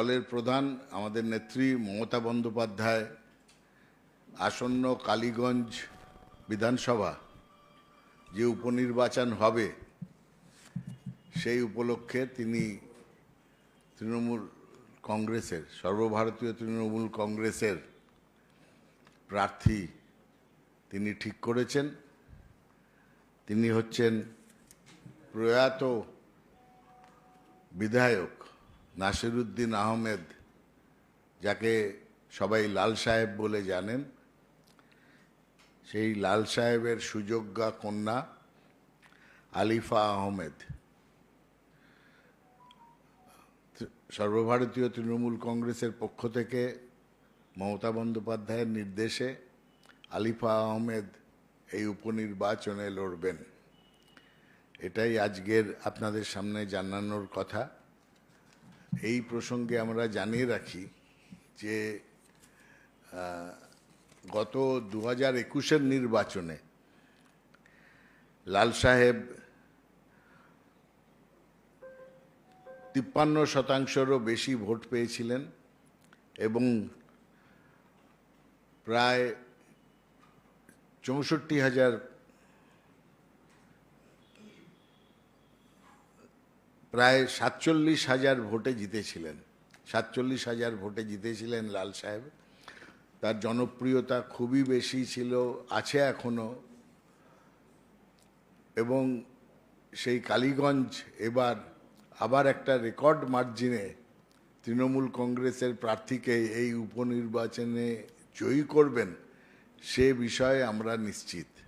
দলের প্রধান আমাদের নেত্রী মমতা বন্দ্যোপাধ্যায়, আসন্ন কালীগঞ্জ বিধানসভা যে উপনির্বাচন হবে, সেই উপলক্ষে তিনি তৃণমূল কংগ্রেসের, সর্বভারতীয় তৃণমূল কংগ্রেসের প্রার্থী তিনি ঠিক করেছেন। তিনি হচ্ছেন প্রয়াত বিধায়ক নাসিরুদ্দিন আহমেদ, যাকে সবাই লাল সাহেব বলে জানেন, সেই লাল সাহেবের সুযোগ্যা কন্যা আলিফা আহমেদ। সর্বভারতীয় তৃণমূল কংগ্রেসের পক্ষ থেকে মমতা বন্দ্যোপাধ্যায়ের নির্দেশে আলিফা আহমেদ এই উপনির্বাচনে লড়বেন। এটাই আজকের আপনাদের সামনে জানানোর কথা। এই প্রসঙ্গে আমরা জানিয়ে রাখি যে গত দু হাজার একুশের নির্বাচনে লাল সাহেব তিপ্পান্ন শতাংশেরও বেশি ভোট পেয়েছিলেন এবং প্রায় চৌষট্টি হাজার প্রায় সাতচল্লিশ হাজার ভোটে জিতেছিলেন। সাতচল্লিশ হাজার ভোটে জিতেছিলেন লাল সাহেব। তার জনপ্রিয়তা খুবই বেশি ছিল, আছে এখনও। এবং সেই কালীগঞ্জ এবার আবার একটা রেকর্ড মার্জিনে তৃণমূল কংগ্রেসের প্রার্থীকে এই উপনির্বাচনে জয়ী করবেন, সে বিষয়ে আমরা নিশ্চিত।